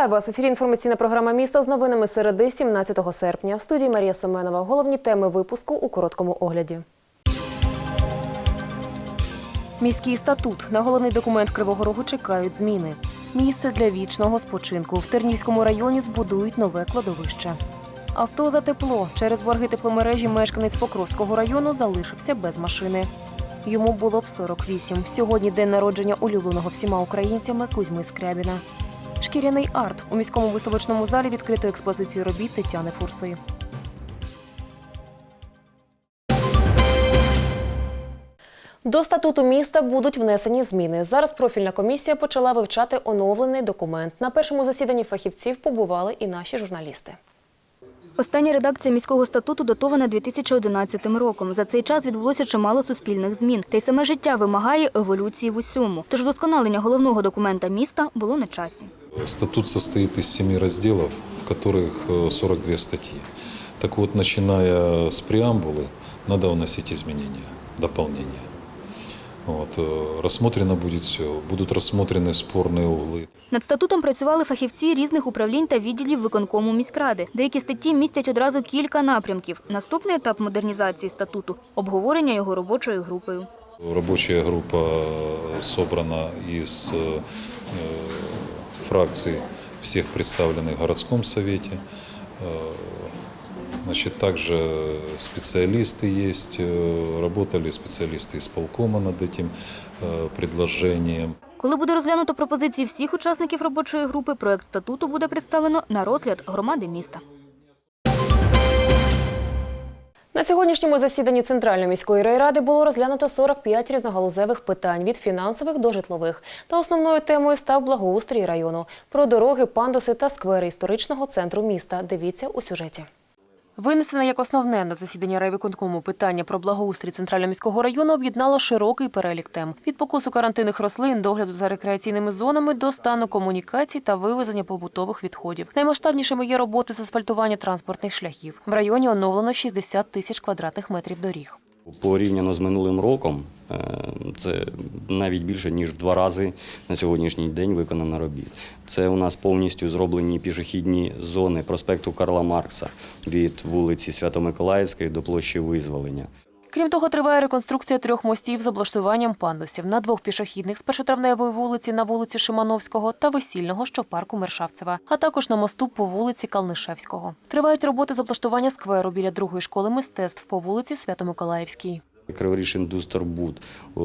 Вітаю вас! Ефірі інформаційна програма міста з новинами середи 17 серпня. В студії Марія Семенова. Головні теми випуску у короткому огляді. Міський статут. На головний документ Кривого Рогу чекають зміни. Місце для вічного спочинку. В Тернівському районі збудують нове кладовище. Авто за тепло. Через борги тепломережі мешканець Покровського району залишився без машини. Йому було б 48. Сьогодні день народження улюбленого всіма українцями Кузьми Скрябіна. Шкіряний арт у міському виставочному залі відкрито експозицію робіт Тетяни Фурси. До статуту міста будуть внесені зміни. Зараз профільна комісія почала вивчати оновлений документ. На першому засіданні фахівців побували і наші журналісти. Остання редакція міського статуту датована 2011 роком. За цей час відбулося чимало суспільних змін. Та й саме життя вимагає еволюції в усьому. Тож вдосконалення головного документа міста було на часі. Статут состоит из семи разделов, в которых э, 42 статьи. Так вот, начиная с преамбулы, надо вносить изменения, дополнения. Вот, э, рассмотрено будет все, будут рассмотрены спорные углы. Над статутом працювали фахівці різних управлінь та відділів виконкому міськради. Деякі статті містять одразу кілька напрямків. Наступний етап модернізації статуту обговорення його робочою групою. Рабочая группа собрана из э, э, фракций всех представленных в городском совете. Э, Значит, также специалисты есть, э, работали специалисты из полкома над этим э, предложением. Коли буде розглянуто пропозиції всіх учасників робочої групи, проект статуту буде представлено на розгляд громади міста. На сьогоднішньому засіданні Центральної міської райради було розглянуто 45 різногалузевих питань від фінансових до житлових. Та основною темою став благоустрій району про дороги, пандуси та сквери історичного центру міста. Дивіться у сюжеті. Винесене як основне на засідання райвиконкому питання про благоустрій центрального міського району об'єднало широкий перелік тем від покусу карантинних рослин, догляду за рекреаційними зонами до стану комунікацій та вивезення побутових відходів. Наймасштабнішими є роботи з асфальтування транспортних шляхів. В районі оновлено 60 тисяч квадратних метрів доріг. Порівняно з минулим роком, е, це навіть більше ніж в два рази на сьогоднішній день виконано робіт. Це у нас повністю зроблені пішохідні зони проспекту Карла Маркса від вулиці Свято-Миколаївської до площі Визволення. Крім того, триває реконструкція трьох мостів з облаштуванням пандусів на двох пішохідних з першотравневої вулиці на вулиці Шимановського та весільного, що в парку Мершавцева, а також на мосту по вулиці Калнишевського. Тривають роботи з облаштування скверу біля другої школи мистецтв по вулиці Свято-Миколаївській. Криворіж Індустрбуд е,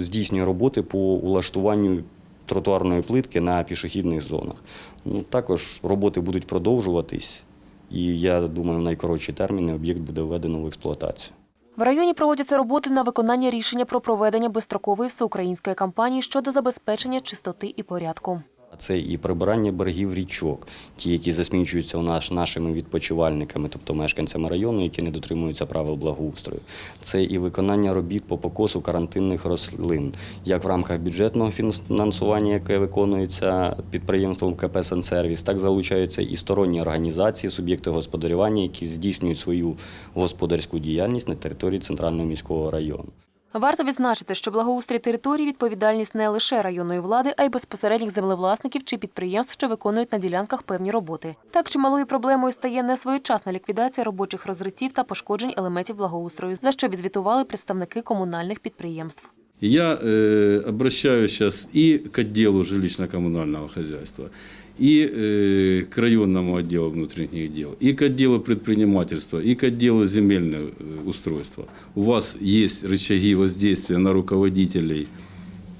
здійснює роботи по улаштуванню тротуарної плитки на пішохідних зонах. Ну, також роботи будуть продовжуватись, і я думаю, в найкоротші терміни об'єкт буде введено в експлуатацію. В районі проводяться роботи на виконання рішення про проведення безстрокової всеукраїнської кампанії щодо забезпечення чистоти і порядку. Це і прибирання берегів річок, ті, які засмічуються у нас нашими відпочивальниками, тобто мешканцями району, які не дотримуються правил благоустрою. Це і виконання робіт по покосу карантинних рослин, як в рамках бюджетного фінансування, яке виконується підприємством КП «Сенсервіс», так залучаються і сторонні організації, суб'єкти господарювання, які здійснюють свою господарську діяльність на території центрального міського району. Варто відзначити, що благоустрій території відповідальність не лише районної влади, а й безпосередніх землевласників чи підприємств, що виконують на ділянках певні роботи. Так чималою проблемою стає несвоєчасна ліквідація робочих розриттів та пошкоджень елементів благоустрою, за що відзвітували представники комунальних підприємств. Я э, обращаюсь сейчас и к отделу жилищно-коммунального хозяйства, и э, к районному отделу внутренних дел, и к отделу предпринимательства, и к отделу земельного э, устройства. У вас есть рычаги воздействия на руководителей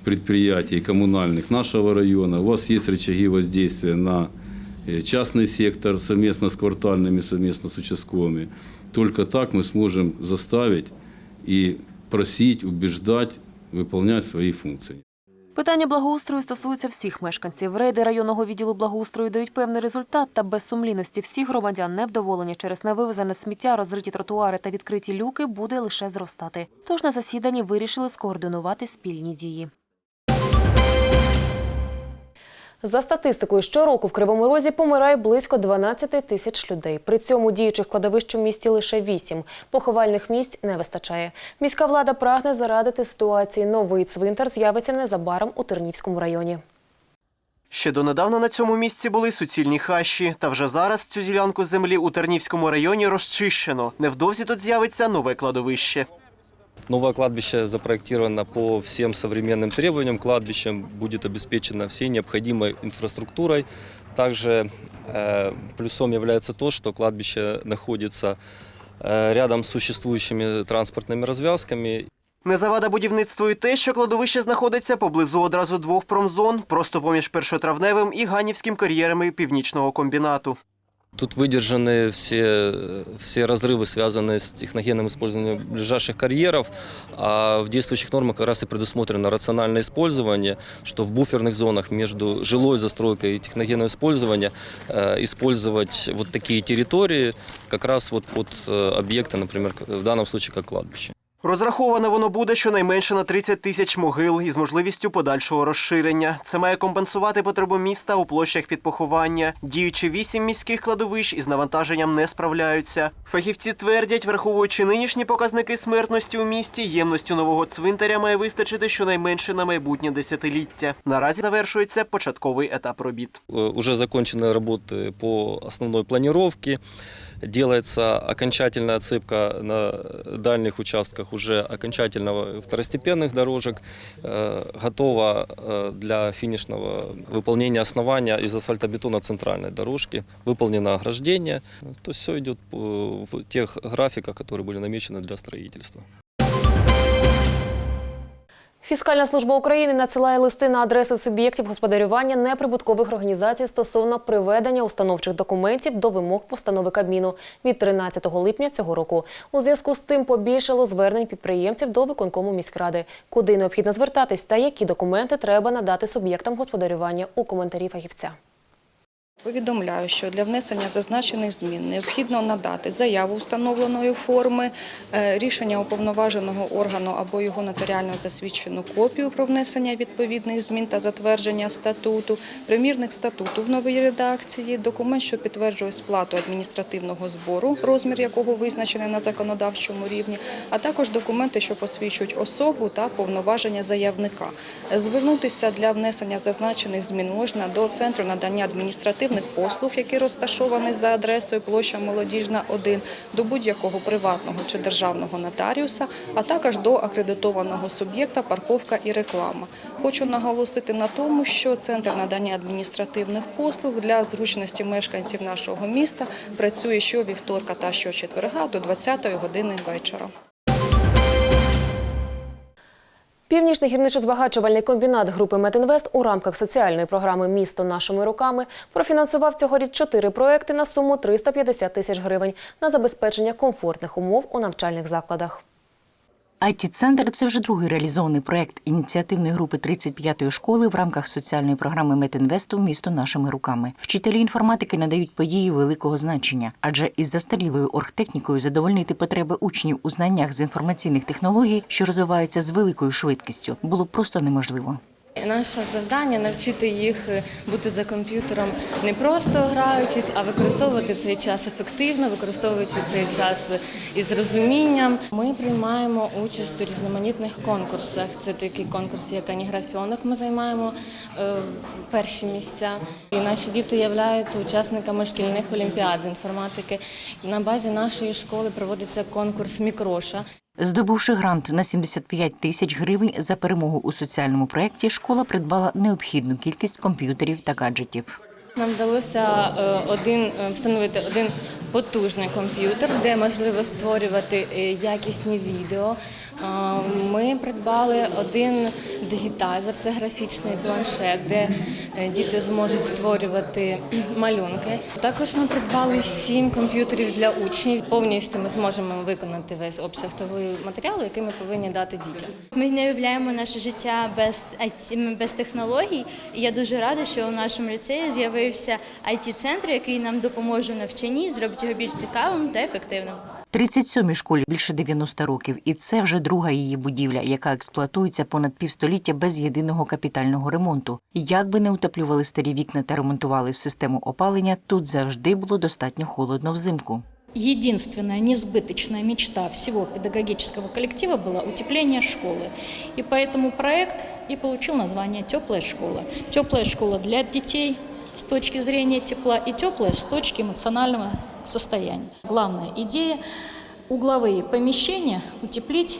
предприятий коммунальных нашего района, у вас есть рычаги воздействия на э, частный сектор совместно с квартальными, совместно с участковыми. Только так мы сможем заставить и просить, убеждать выполнять свои функции. Питання благоустрою стосується всіх мешканців. Рейди районного відділу благоустрою дають певний результат, та без сумлінності всіх громадян невдоволення через невивезене сміття, розриті тротуари та відкриті люки буде лише зростати. Тож на засіданні вирішили скоординувати спільні дії. За статистикою, щороку в Кривому Розі помирає близько 12 тисяч людей. При цьому діючих кладовищ у місті лише 8. Поховальних місць не вистачає. Міська влада прагне зарадити ситуації. Новий цвинтар з'явиться незабаром у Тернівському районі. Ще донедавна на цьому місці були суцільні хащі, та вже зараз цю ділянку землі у Тернівському районі розчищено. Невдовзі тут з'явиться нове кладовище. Новое кладбище запроектировано по всем современным требованиям. Кладбищем будет обеспечено всей необходимой инфраструктурой. Также э, плюсом является то, что кладбище находится э, рядом с существующими транспортными развязками. Не завада будівництву і те, що кладовище знаходиться поблизу одразу двох промзон, просто поміж першотравневим і ганівським кар'єрами північного комбінату. Тут выдержаны все, все разрывы, связанные с техногенным использованием ближайших карьеров. А в действующих нормах как раз и предусмотрено рациональное использование, что в буферных зонах между жилой застройкой и техногенным использованием э, использовать вот такие территории как раз вот под э, объекты, например, как- в данном случае как кладбище. Розраховане воно буде щонайменше на 30 тисяч могил із можливістю подальшого розширення. Це має компенсувати потребу міста у площах під поховання. Діючи вісім міських кладовищ із навантаженням не справляються. Фахівці твердять, враховуючи нинішні показники смертності у місті, ємності нового цвинтаря має вистачити щонайменше на майбутнє десятиліття. Наразі завершується початковий етап робіт. Э, Уже закончены работы по основной планировке. Делается окончательная отсыпка на дальних участках уже окончательного второстепенных дорожек. Э, Готово э, для финишного выполнения основания из асфальтобетона центральной дорожки. Выполнено ограждение. То есть все идет по- в тех графиках, которые были намечены для строительства. Фіскальна служба України надсилає листи на адреси суб'єктів господарювання неприбуткових організацій стосовно приведення установчих документів до вимог постанови Кабміну від 13 липня цього року. У зв'язку з цим побільшало звернень підприємців до виконкому міськради, куди необхідно звертатись та які документи треба надати суб'єктам господарювання у коментарі фахівця. Повідомляю, що для внесення зазначених змін необхідно надати заяву установленої форми, е, рішення уповноваженого органу або його нотаріально засвідчену копію про внесення відповідних змін та затвердження статуту, примірник статуту в новій редакції, документ, що підтверджує сплату адміністративного збору, розмір якого визначений на законодавчому рівні, а також документи, що посвідчують особу та повноваження заявника. Звернутися для внесення зазначених змін можна до Центру надання адміністративних послуг, який розташований за адресою площа Молодіжна 1, до будь-якого приватного чи державного нотаріуса, а також до акредитованого суб'єкта парковка і реклама. Хочу наголосити на тому, що Центр надання адміністративних послуг для зручності мешканців нашого міста працює щовівторка та щочетверга до 20-ї години вечора. Північний гірничо-збагачувальний комбінат групи Метінвест у рамках соціальної програми Місто нашими руками профінансував цьогоріч чотири проекти на суму 350 тисяч гривень на забезпечення комфортних умов у навчальних закладах. IT-центр – це вже другий реалізований проект ініціативної групи 35-ї школи в рамках соціальної програми Метінвесту Місто нашими руками. Вчителі інформатики надають події великого значення, адже із застарілою оргтехнікою задовольнити потреби учнів у знаннях з інформаційних технологій, що розвиваються з великою швидкістю, було просто неможливо. Наше завдання навчити їх е, бути за комп'ютером не просто граючись, а використовувати цей час ефективно, використовуючи цей час із розумінням. Ми приймаємо участь у різноманітних конкурсах. Це такий конкурс, як аніграфіонок. Ми займаємо е, перші місця. І наші діти являються учасниками шкільних олімпіад з інформатики. На базі нашої школи проводиться конкурс Мікроша. Здобувши грант на 75 тисяч гривень за перемогу у соціальному проєкті, школа придбала необхідну кількість комп'ютерів та гаджетів. Нам вдалося е, один е, встановити один потужний комп'ютер, де можливо створювати е, якісні відео. Ми придбали один дигітайзер, це графічний планшет, де е, діти зможуть створювати малюнки. Також ми придбали сім комп'ютерів для учнів. Повністю ми зможемо виконати весь обсяг того матеріалу, який ми повинні дати дітям. Ми не уявляємо наше життя без без технологій. Я дуже рада, що у нашому ліцеї з'явився IT-центр, який нам допоможе в навчанні, зробить його більш цікавим та ефективним. 37-й школі більше 90 років, і це вже друга її будівля, яка експлуатується понад півстоліття без єдиного капітального ремонту. І як би не утеплювали старі вікна та ремонтували систему опалення, тут завжди було достатньо холодно взимку. единственная несбыточная мечта всего педагогического коллектива была утепление школы. И поэтому проект и получил название «Теплая школа». Теплая школа для детей с точки зрения тепла и теплая с точки эмоционального состояния. Главная идея – угловые помещения утеплить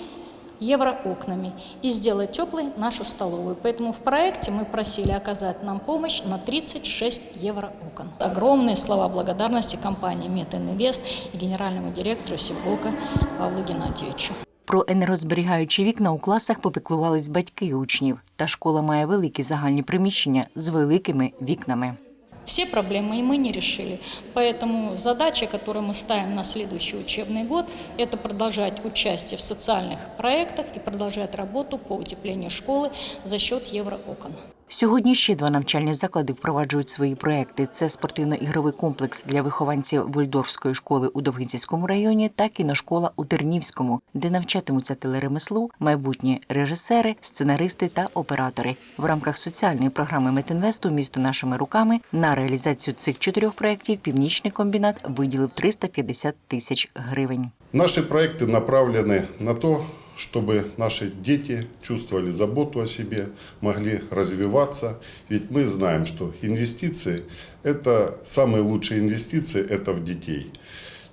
евроокнами и сделать теплой нашу столовую. Поэтому в проекте мы просили оказать нам помощь на 36 евроокон. Огромные слова благодарности компании «Метинвест» и генеральному директору Сибока Павлу Геннадьевичу. Про енергозберігаючі вікна у класах попіклувались батьки учнів. Та школа має великі загальні приміщення з великими вікнами. Все проблемы и мы не решили. Поэтому задача, которую мы ставим на следующий учебный год, это продолжать участие в социальных проектах и продолжать работу по утеплению школы за счет евроокон. Сьогодні ще два навчальні заклади впроваджують свої проекти. Це спортивно-ігровий комплекс для вихованців Вольдорфської школи у Довгинцівському районі та кіношкола у Тернівському, де навчатимуться телеремеслу, майбутні режисери, сценаристи та оператори. В рамках соціальної програми Метинвесту місто нашими руками на реалізацію цих чотирьох проєктів північний комбінат виділив 350 тисяч гривень. Наши проекты направлены на то, чтобы наши дети чувствовали заботу о себе, могли развиваться. Ведь мы знаем, что инвестиции – это самые лучшие инвестиции – это в детей.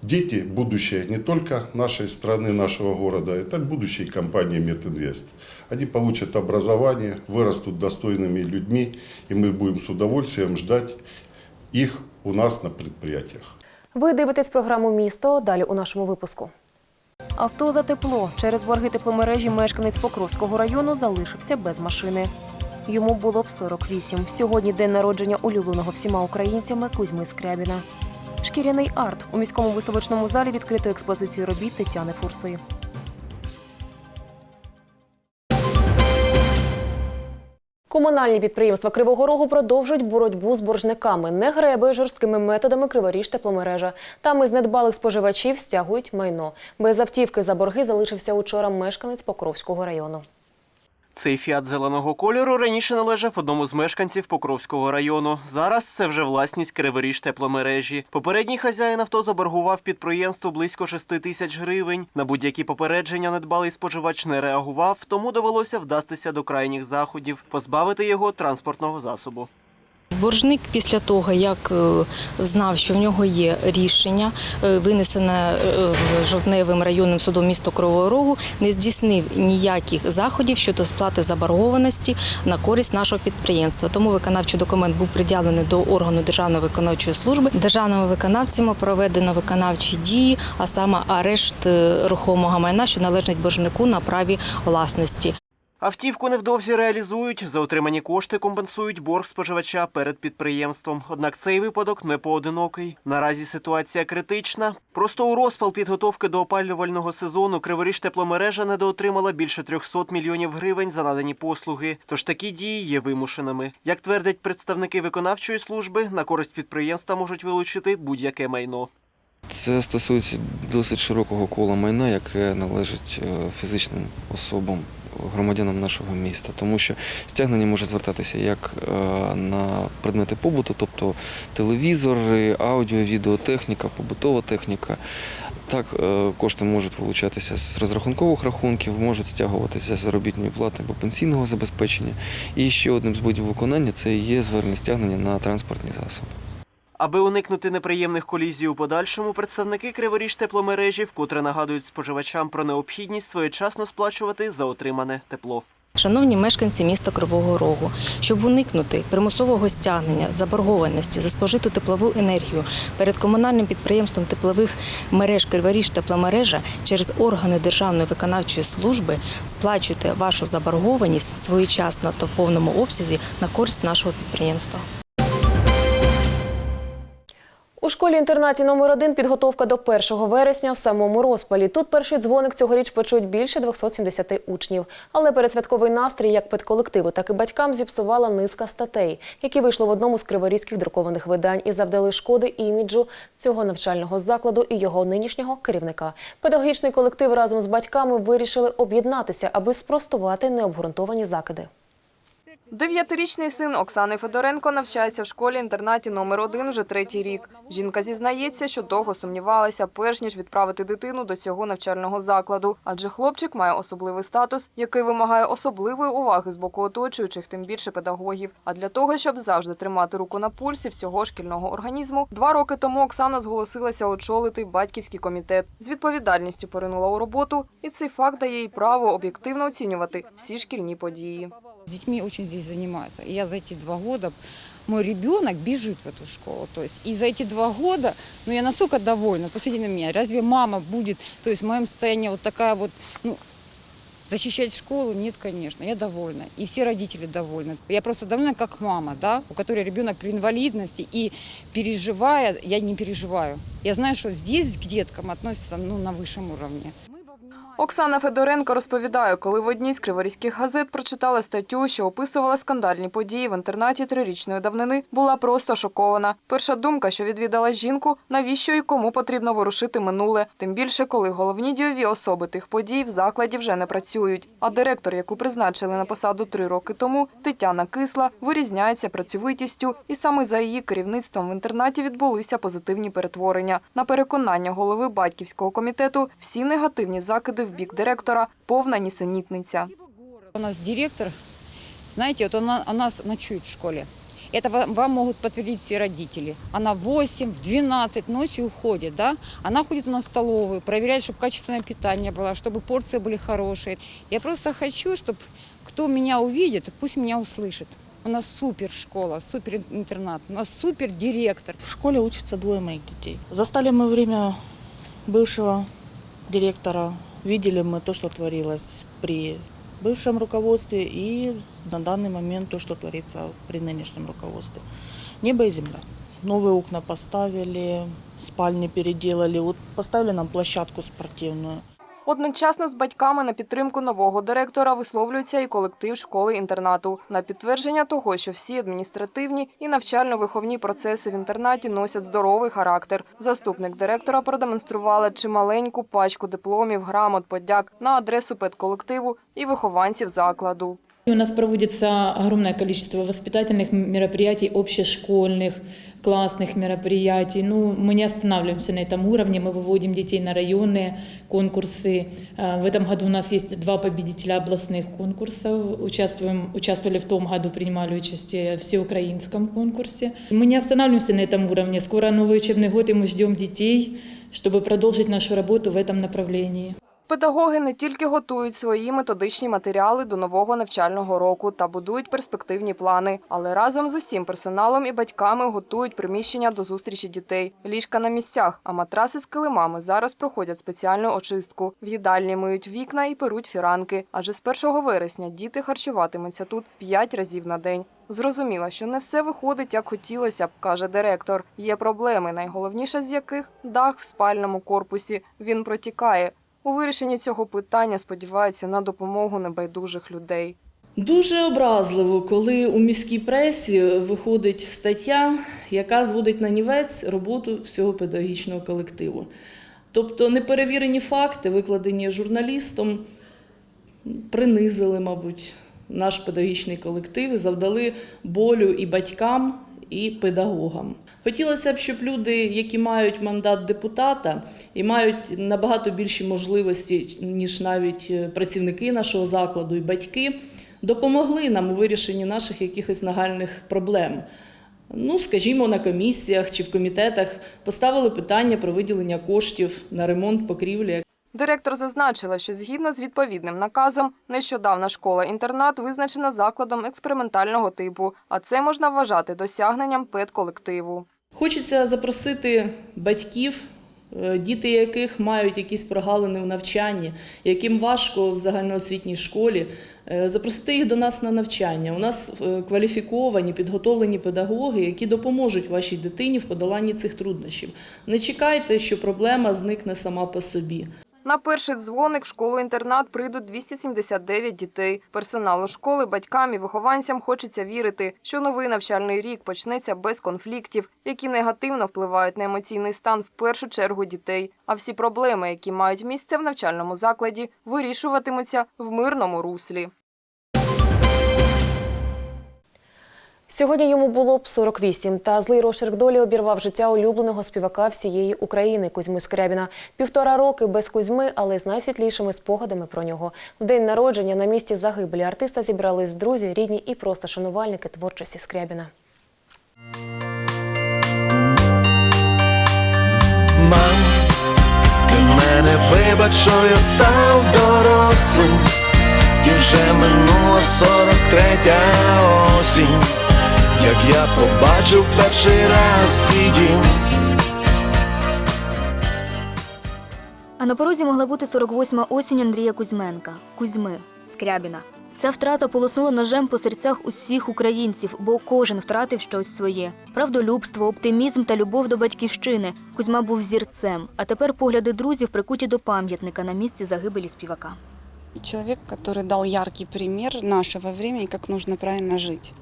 Дети – будущее не только нашей страны, нашего города, это будущее компании «Метинвест». Они получат образование, вырастут достойными людьми, и мы будем с удовольствием ждать их у нас на предприятиях. Ви дивитесь програму Місто. Далі у нашому випуску. Авто за тепло. Через борги тепломережі мешканець Покровського району залишився без машини. Йому було б 48. Сьогодні день народження улюбленого всіма українцями Кузьми Скрябіна. Шкіряний арт у міському виставочному залі відкрито експозицію робіт Тетяни Фурси. Комунальні підприємства Кривого Рогу продовжують боротьбу з боржниками. Не гребою жорсткими методами криворіж тепломережа. Там із недбалих споживачів стягують майно. Без автівки за борги залишився учора мешканець Покровського району. Цей фіат зеленого кольору раніше належав одному з мешканців Покровського району. Зараз це вже власність Криворіж тепломережі. Попередній хазяїн авто заборгував підприємству близько 6 тисяч гривень. На будь-які попередження недбалий споживач не реагував, тому довелося вдастися до крайніх заходів, позбавити його транспортного засобу. Боржник після того, як е, знав, що в нього є рішення, е, винесене е, жовтневим районним судом міста Кривого Рогу, не здійснив ніяких заходів щодо сплати заборгованості на користь нашого підприємства. Тому виконавчий документ був приділений до органу Державної виконавчої служби. Державними виконавцями проведено виконавчі дії, а саме арешт рухомого майна, що належить боржнику на праві власності. Автівку невдовзі реалізують. За отримані кошти компенсують борг споживача перед підприємством. Однак цей випадок не поодинокий. Наразі ситуація критична. Просто у розпал підготовки до опалювального сезону Криворіж тепломережа недоотримала більше 300 мільйонів гривень за надані послуги. Тож такі дії є вимушеними. Як твердять представники виконавчої служби, на користь підприємства можуть вилучити будь-яке майно. Це стосується досить широкого кола майна, яке належить е, фізичним особам, громадянам нашого міста, тому що стягнення може звертатися як е, на предмети побуту, тобто телевізори, аудіо, відеотехніка, побутова техніка. Так, е, кошти можуть вилучатися з розрахункових рахунків, можуть стягуватися з заробітної плати або пенсійного забезпечення. І ще одним з видів виконання це є звернення стягнення на транспортні засоби. Аби уникнути неприємних колізій у подальшому, представники Криворіж тепломережі вкотре нагадують споживачам про необхідність своєчасно сплачувати за отримане тепло. Шановні мешканці міста Кривого Рогу, щоб уникнути примусового стягнення заборгованості за спожиту теплову енергію перед комунальним підприємством теплових мереж Криворіж тепломережа через органи Державної виконавчої служби сплачуйте вашу заборгованість своєчасно та в повному обсязі на користь нашого підприємства. У школі-інтернаті номер 1 підготовка до 1 вересня в самому розпалі. Тут перший дзвоник цьогоріч почують більше 270 учнів. Але передсвятковий настрій як педколективу, так і батькам зіпсувала низка статей, які вийшли в одному з криворізьких друкованих видань і завдали шкоди іміджу цього навчального закладу і його нинішнього керівника. Педагогічний колектив разом з батьками вирішили об'єднатися, аби спростувати необґрунтовані закиди. Дев'ятирічний син Оксани Федоренко навчається в школі-інтернаті номер 1 вже третій рік. Жінка зізнається, що довго сумнівалася, перш ніж відправити дитину до цього навчального закладу, адже хлопчик має особливий статус, який вимагає особливої уваги з боку оточуючих, тим більше педагогів. А для того, щоб завжди тримати руку на пульсі всього шкільного організму, два роки тому Оксана зголосилася очолити батьківський комітет. З відповідальністю поринула у роботу, і цей факт дає їй право об'єктивно оцінювати всі шкільні події. С детьми очень здесь занимаются. И я за эти два года, мой ребенок бежит в эту школу. То есть, и за эти два года, ну я настолько довольна, посмотрите на меня, разве мама будет, то есть в моем состоянии вот такая вот, ну, защищать школу? Нет, конечно, я довольна. И все родители довольны. Я просто довольна как мама, да, у которой ребенок при инвалидности, и переживая, я не переживаю. Я знаю, что здесь к деткам относятся, ну, на высшем уровне. Оксана Федоренко розповідає, коли в одній з криворізьких газет прочитала статтю, що описувала скандальні події в інтернаті трирічної давнини, була просто шокована. Перша думка, що відвідала жінку, навіщо і кому потрібно ворушити минуле, тим більше, коли головні дійові особи тих подій в закладі вже не працюють. А директор, яку призначили на посаду три роки тому, Тетяна Кисла, вирізняється працьовитістю, і саме за її керівництвом в інтернаті відбулися позитивні перетворення. На переконання голови батьківського комітету, всі негативні закиди в бік директора повна нісенітниця. У нас директор, знаете, вот она у нас ночует в школе. Это вам- вам могут подтвердить все родители. Она в 8, в 12 ночи уходит, да? Она ходит у нас в столовую, проверяет, чтобы качественное питание было, чтобы порции были хорошие. Я просто хочу, чтобы кто меня увидит, пусть меня услышит. У нас супер школа, супер интернат, у нас супер директор. В школе учатся двое моих детей. Застали мы время бывшего директора. Видели мы то, что творилось при бывшем руководстве и на данный момент то, что творится при нынешнем руководстве. Небо и земля. Новые окна поставили, спальни переделали, вот поставили нам площадку спортивную. Одночасно з батьками на підтримку нового директора висловлюється і колектив школи-інтернату. На підтвердження того, що всі адміністративні і навчально-виховні процеси в інтернаті носять здоровий характер. Заступник директора продемонструвала чималеньку пачку дипломів, грамот, подяк на адресу педколективу і вихованців закладу. У нас проводится огромное количество воспитательных мероприятий, общешкольных, классных мероприятий. Ну, мы не останавливаемся на этом уровне, мы выводим детей на районные конкурсы. Э, В этом году у нас есть два победителя областных конкурсов. Участвуем, участвовали в том году, принимали участие в всеукраинском конкурсе. Мы не останавливаемся на этом уровне. Скоро новый учебный год, и мы ждем детей, чтобы продолжить нашу работу в этом направлении. Педагоги не тільки готують свої методичні матеріали до нового навчального року та будують перспективні плани, але разом з усім персоналом і батьками готують приміщення до зустрічі дітей. Ліжка на місцях, а матраси з килимами зараз проходять спеціальну очистку. В їдальні миють вікна і перуть фіранки. Адже з 1 вересня діти харчуватимуться тут 5 разів на день. Зрозуміло, що не все виходить, як хотілося б, каже директор. Є проблеми, найголовніша з яких дах в спальному корпусі. Він протікає. У вирішенні цього питання сподіваються на допомогу небайдужих людей. Дуже образливо, коли у міській пресі виходить стаття, яка зводить на нівець роботу всього педагогічного колективу. Тобто неперевірені факти, викладені журналістом, принизили, мабуть, наш педагогічний колектив і завдали болю і батькам, і педагогам. Хотілося б, щоб люди, які мають мандат депутата і мають набагато більші можливості, ніж навіть е, працівники нашого закладу і батьки, допомогли нам у вирішенні наших якихось нагальних проблем. Ну, скажімо, на комісіях чи в комітетах поставили питання про виділення коштів на ремонт покрівлі. Директор зазначила, що згідно з відповідним наказом, нещодавна школа-інтернат визначена закладом експериментального типу, а це можна вважати досягненням педколективу. Хочеться запросити батьків, е, діти яких мають якісь прогалини у навчанні, яким важко в загальноосвітній школі, е, запросити їх до нас на навчання. У нас е, кваліфіковані, підготовлені педагоги, які допоможуть вашій дитині в подоланні цих труднощів. Не чекайте, що проблема зникне сама по собі. На перший дзвоник в школу-інтернат прийдуть 279 дітей. Персоналу школи, батькам і вихованцям хочеться вірити, що новий навчальний рік почнеться без конфліктів, які негативно впливають на емоційний стан в першу чергу дітей. А всі проблеми, які мають місце в навчальному закладі, вирішуватимуться в мирному руслі. Сьогодні йому було б 48, та злий розчерк долі обірвав життя улюбленого співака всієї України Кузьми Скрябіна. Півтора роки без Кузьми, але з найсвітлішими спогадами про нього. В день народження на місці загибелі артиста зібрались друзі, рідні і просто шанувальники творчості Скрябіна. Мам, ти мене вибач, що я став дорослим, і вже минула сорок третя осінь, як я побачив перший раз свій дім. А на порозі могла бути 48-ма осінь Андрія Кузьменка Кузьми Скрябіна. Ця втрата полоснула ножем по серцях усіх українців, бо кожен втратив щось своє: правдолюбство, оптимізм та любов до батьківщини. Кузьма був зірцем. А тепер погляди друзів прикуті до пам'ятника на місці загибелі співака. Человек, который дал яркий пример нашего времени, как нужно правильно жить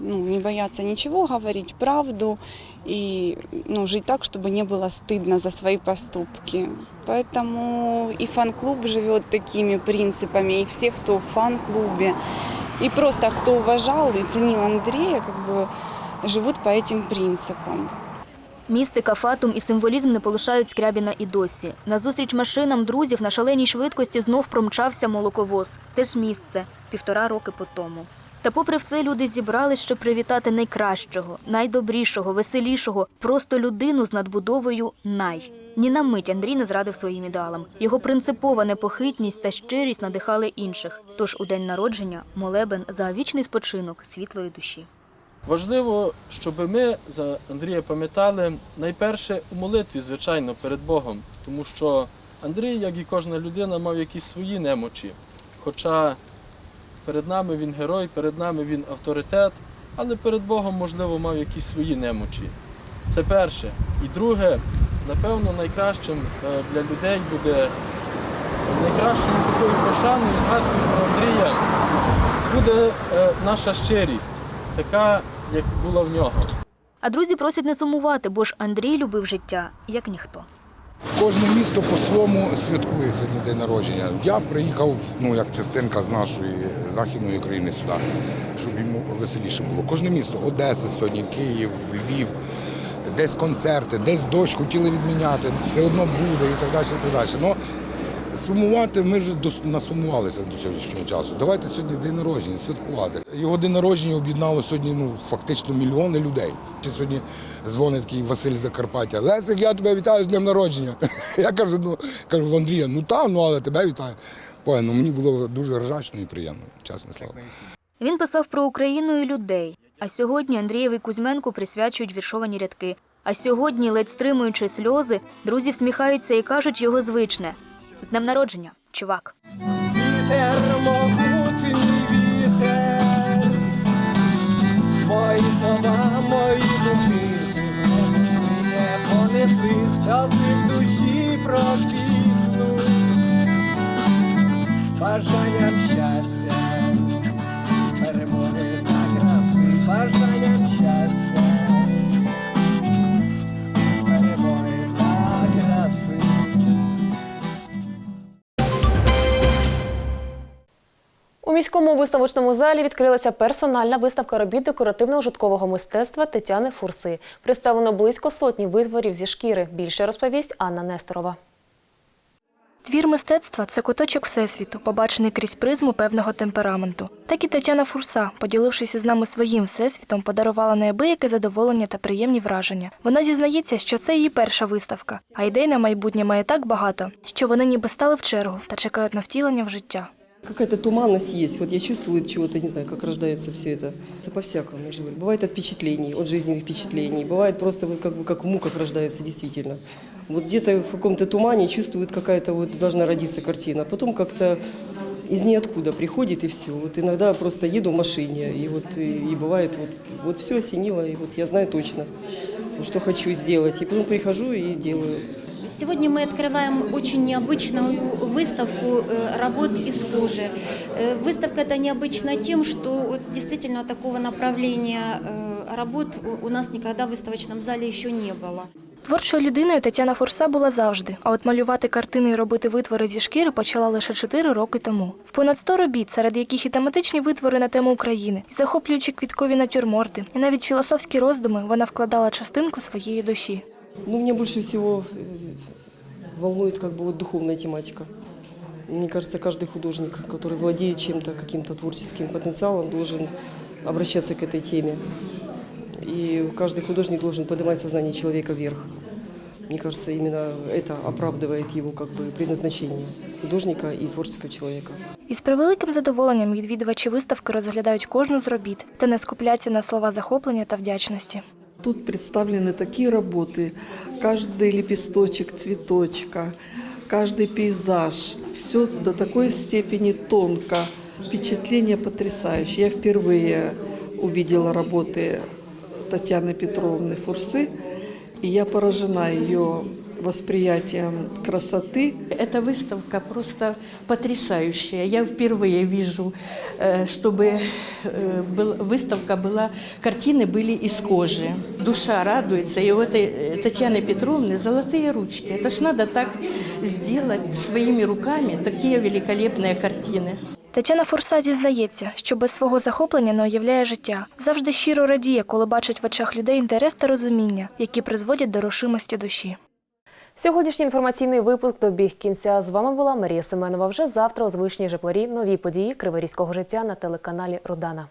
Ну, не бояться ничего, говорить правду и ну, жить так, чтобы не было стыдно за свои поступки. Поэтому и фан-клуб живет такими принципами, и все, кто в фан-клубе, и просто кто уважал и ценил Андрея, как бы живут по этим принципам. Містика, фатум і символізм не полишають Скрябіна і досі. Назустріч машинам друзів на шаленій швидкості знов промчався молоковоз. Те ж місце півтора роки по тому. Та попри все, люди зібрались, щоб привітати найкращого, найдобрішого, веселішого, просто людину з надбудовою най. Ні на мить Андрій не зрадив своїм ідеалам. Його принципова непохитність та щирість надихали інших. Тож у день народження молебен за вічний спочинок світлої душі. Важливо, щоб ми за Андрія пам'ятали найперше у молитві, звичайно, перед Богом, тому що Андрій, як і кожна людина, мав якісь свої немочі. Хоча перед нами він герой, перед нами він авторитет, але перед Богом, можливо, мав якісь свої немочі. Це перше. І друге, напевно, найкращим е, для людей буде найкращою такою пошаною, згадкою про Андрія буде е, наша щирість, така, як була в нього. А друзі просять не сумувати, бо ж Андрій любив життя як ніхто. Кожне місто по-своєму святкує сьогодні день народження. Я приїхав, ну як частинка з нашої західної країни сюди, щоб йому веселіше було. Кожне місто Одеса сьогодні, Київ, Львів, десь концерти, десь дощ хотіли відміняти, все одно буде і так далі. І так далі. Ну, Сумувати ми вже насумувалися до сьогоднішнього часу. Давайте сьогодні день народження, святкувати. Його день народження об'єднало сьогодні ну, фактично мільйони людей. Сьогодні дзвонить такий Василь Закарпаття. Лесик, я тебе вітаю з днем народження. Я кажу, ну кажу, в Андрія, ну там, ну але тебе вітаю. Ой, ну мені було дуже ржачно і приємно, чесне слово. Він писав про Україну і людей. А сьогодні Андрієві Кузьменку присвячують віршовані рядки. А сьогодні, ледь стримуючи сльози, друзі всміхаються і кажуть його звичне: з днем народження, чувак. Вітер, могутній вітер, мої слова, мої думки, ти понесли в щаси в душі пропікнуть, бажанням міському виставочному залі відкрилася персональна виставка робіт декоративно-ужиткового мистецтва Тетяни Фурси. Представлено близько сотні витворів зі шкіри. Більше розповість Анна Несторова. Твір мистецтва це куточок всесвіту, побачений крізь призму певного темпераменту. Так і Тетяна Фурса, поділившись із нами своїм всесвітом, подарувала неабияке задоволення та приємні враження. Вона зізнається, що це її перша виставка, а ідей на майбутнє має так багато, що вони ніби стали в чергу та чекають на втілення в життя. Какая-то туманность есть. Вот я чувствую чего-то, не знаю, как рождается все это. Это по-всякому, я же говорю. Бывает от впечатлений, от жизненных впечатлений. Бывает просто вот как, бы, как в муках рождается, действительно. Вот где-то в каком-то тумане чувствует какая-то вот должна родиться картина. Потом как-то из ниоткуда приходит и все. Вот иногда просто еду в машине, и вот и, и бывает вот, вот все осенило, и вот я знаю точно, что хочу сделать. И потом прихожу и делаю. Сегодня мы открываем очень необычную выставку э, работ из кожи. Э, Выставка эта необычна тем, что вот действительно такого направления э, работ у- у нас никогда в выставочном зале еще не было. Творчою людиною Тетяна Фурса була завжди, а от малювати картини і робити витвори зі шкіри почала лише 4 роки тому. В понад 100 робіт, серед яких і тематичні витвори на тему України, і захоплюючі квіткові натюрморти, і навіть філософські роздуми, вона вкладала частинку своєї душі. Ну, меня больше всего э, волнует как бы вот духовная тематика. Мне кажется, каждый художник, который владеет чем-то, каким-то творческим потенциалом, должен обращаться к этой теме. И каждый художник должен поднимать сознание человека вверх. Мне кажется, именно это оправдывает его как бы предназначение художника и творческого человека. Із превеликим задоволенням відвідувачі виставки розглядають кожну з робіт та не скупляться на слова захоплення та вдячності. Тут представлены такие работы, каждый лепесточек цветочка, каждый пейзаж, все до такой степени тонко, впечатление потрясающее. Я впервые увидела работы Татьяны Петровны Фурсы, и я поражена ее восприятием красоты. Эта выставка просто потрясающая. Я впервые вижу, э, чтобы э, был- выставка была, картины были из кожи. Душа радуется. И у этой э, Татьяны Петровны золотые ручки. Это ж надо так сделать своими руками такие великолепные картины. Тетяна Фурса зізнається, що без свого захоплення не уявляє життя. Завжди щиро радіє, коли бачить в очах людей інтерес та розуміння, які призводять до рушимості душі. Сьогоднішній інформаційний випуск добіг кінця. З вами була Марія Семенова. Вже завтра у звичній жепорі нові події криворізького життя на телеканалі Родана.